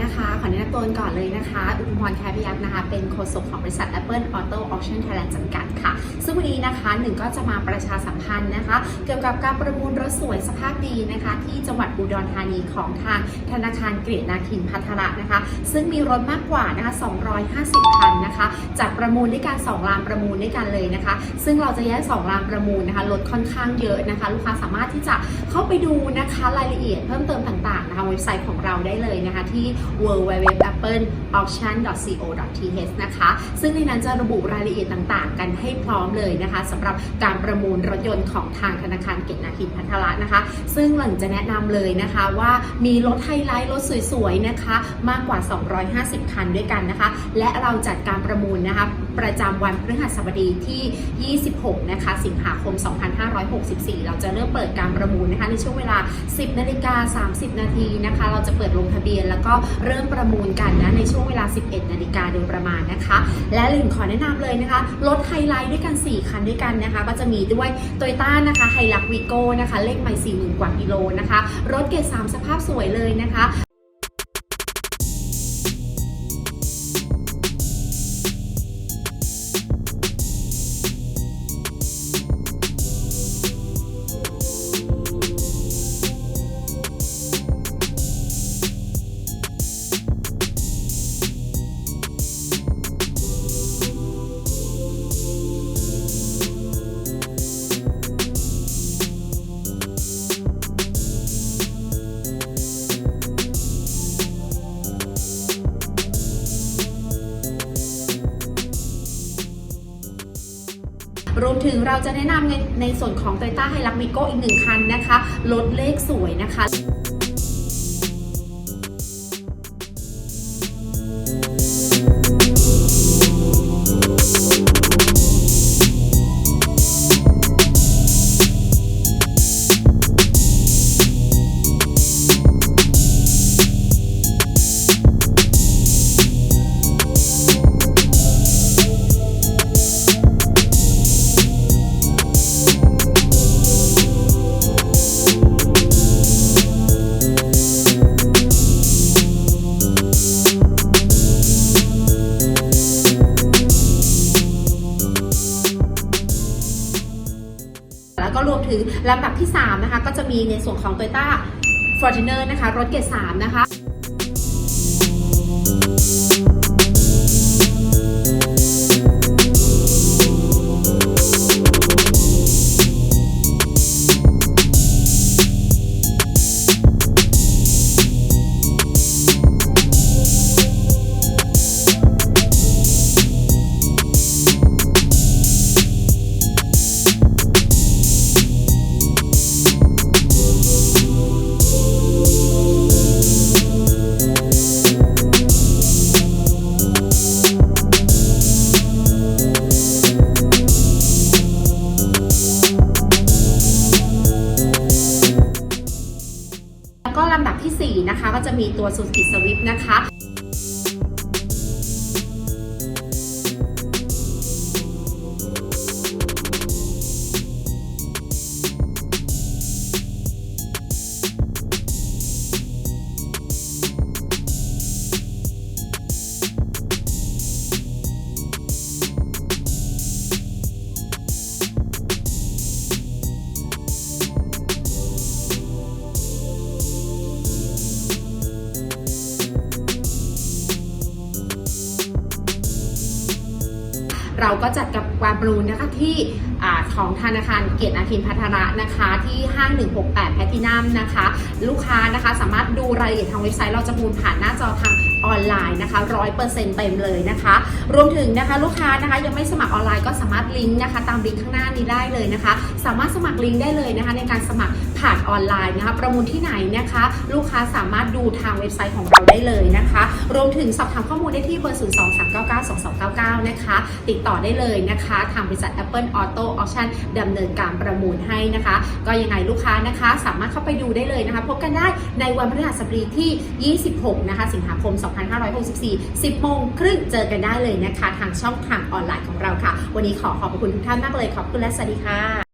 นะคะขอแนะนำตัวก่อนเลยนะคะอุปมพรแคพยักนะคะ เป็นโฆษกของบริษัท Apple Auto Auction Thailand จำกัดค่ะ ซึ่งวันนี้นะคะหนึ่งก็จะมาประชาสัมพันธ์นะคะ เกี่ยวกับการประมูลรถสวยสภาพดีนะคะ ที่จังหวัดอุดรธานีของทางธนาคารเกรดนาคินพัทระนะคะ ซึ่งมีรถมากกว่านะคะ 250 คันนะคะจัดประมูลด้วยการ2ลานประมูลด้วยกันเลยนะคะ ซึ่งเราจะแยก2ลานประมูลนะคะรถค่อนข้างเยอะนะคะ ลูกค้าสามารถที่จะเข้าไปดูนะคะรายละเอียดเพิ่มเติมต่างๆนะคะเว็บไซต์ของเราได้เลยนะคะที่ www.appleauction.co.th นะคะ ซึ่งในนั้นจะระบุรายละเอียดต่างๆ กันให้พร้อมเลยนะคะสำหรับการประมูลรถยนต์ของทางธนาคารเกตนาคินพัทระนะคะ ซึ่งหลังจะแนะนำเลยนะคะว่ามีรถไฮไลท์รถสวยๆนะคะ มากกว่า 250 คันด้วยกันนะคะ และเราจัดการประมูลนะคะประจำวันพฤหัสบดีที่ 26 นะคะ สิงหาคม 2564 เราจะเริ่มเปิดการประมูลนะคะในช่วงเวลา 10 นาฬิกา 30 นาทีนะคะ เราจะเปิดลงทะเบียนแล้วก็เริ่มประมูลกันนะในช่วงเวลา 11 นาฬิกาโดยประมาณนะคะ และหนึ่งขอแนะนำเลยนะคะ รถไฮไลท์ด้วยกัน 4 คันด้วยกันนะคะ ก็จะมีด้วยโตโยต้านะคะไฮลักวิโก้นะคะ เลขไม่40,000กว่ากิโลนะคะ รถเกรด3สภาพสวยเลยนะคะ รวมถึงเราจะแนะนำในในส่วนของ Toyota h i l u x Vigo อีกหนึ่งคันนะคะรถเลขสวยนะคะ แล้วก็รวมถึงลำดับที่ 3 นะคะ ก็จะมีในส่วนของ Toyota Fortuner นะคะ รถเกรด3นะคะ ลำดับทีสี่ 4 นะคะ ก็จะมีตัว Suzuki Swift นะคะ เราก็จัดกับการประมูลนะคะที่อของธนาคารเกียรตินาคินพัฒระนะคะที่ห้าง168 แพทินัมนะคะ ลูกค้านะคะสามารถดูรายละเอียดทางเว็บไซต์เราจะมูลผ่านหน้าจอทางออนไลน์นะคะ100%เต็มเลยนะคะ รวมถึงนะคะลูกค้านะคะยังไม่สมัครออนไลน์ก็สามารถลิงก์นะคะ ตามลิงก์ข้างหน้านี้ได้เลยนะคะ สามารถสมัครลิงก์ได้เลยนะคะ ในการสมัครผ่านออนไลน์นะคะประมูลที่ไหนนะคะ ลูกค้าสามารถดูทางเว็บไซต์ของเราได้เลยนะคะ รวมถึงสอบถามข้อมูลได้ที่เบอร์ 0 2 3 9 9 2 2 9 9 นะคะ ติดต่อได้เลยนะคะ ทางบริษัท Apple Auto Auction ดำเนินการประมูลให้นะคะ ก็ยังไงลูกค้านะคะ สามารถเข้าไปดูได้เลยนะคะ พบกันได้ในวันพฤหัสบดีที่ 26 นะคะ สิงหาคม 2564 10โมงครึ่งเจอกันได้เลยนะคะ ทางช่องทางออนไลน์ของเราค่ะ วันนี้ขอขอบคุณทุกท่านมากเลย ขอบคุณและสวัสดีค่ะ